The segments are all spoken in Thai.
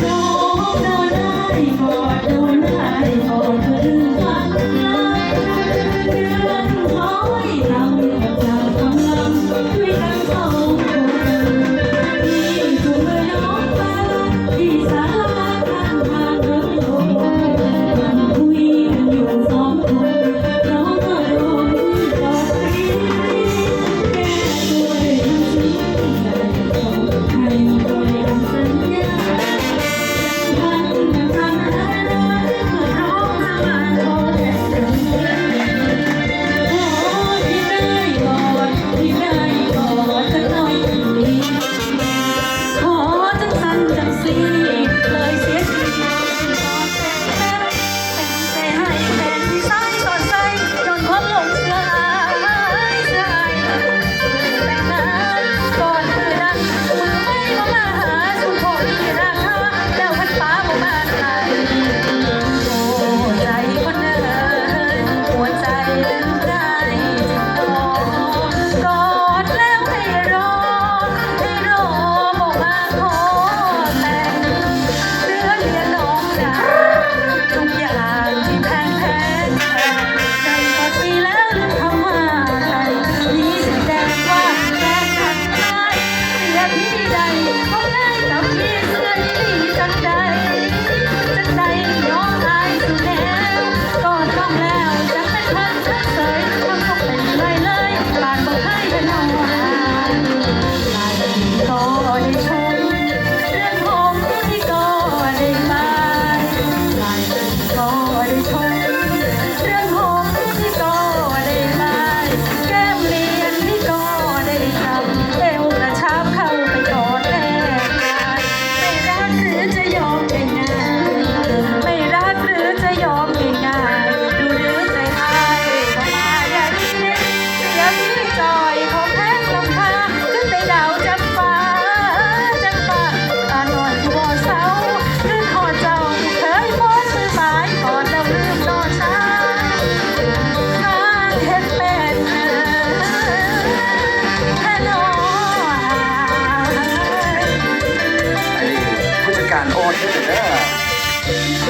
Lord.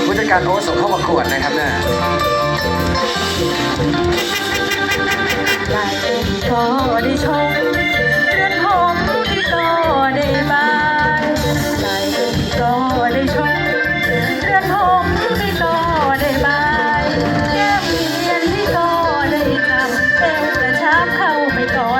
ผู้จัดการโอ๊ตส่งเข้าประกวดนะครับเนี่ยได้ชมเรื่องผมที่ต่อได้บานได้เป็นพ่อได้ชมเรื่องผมที่ต่อได้บานแก้มเรียนที่ต่อได้จำเป็นกระชับเข้าไปกอ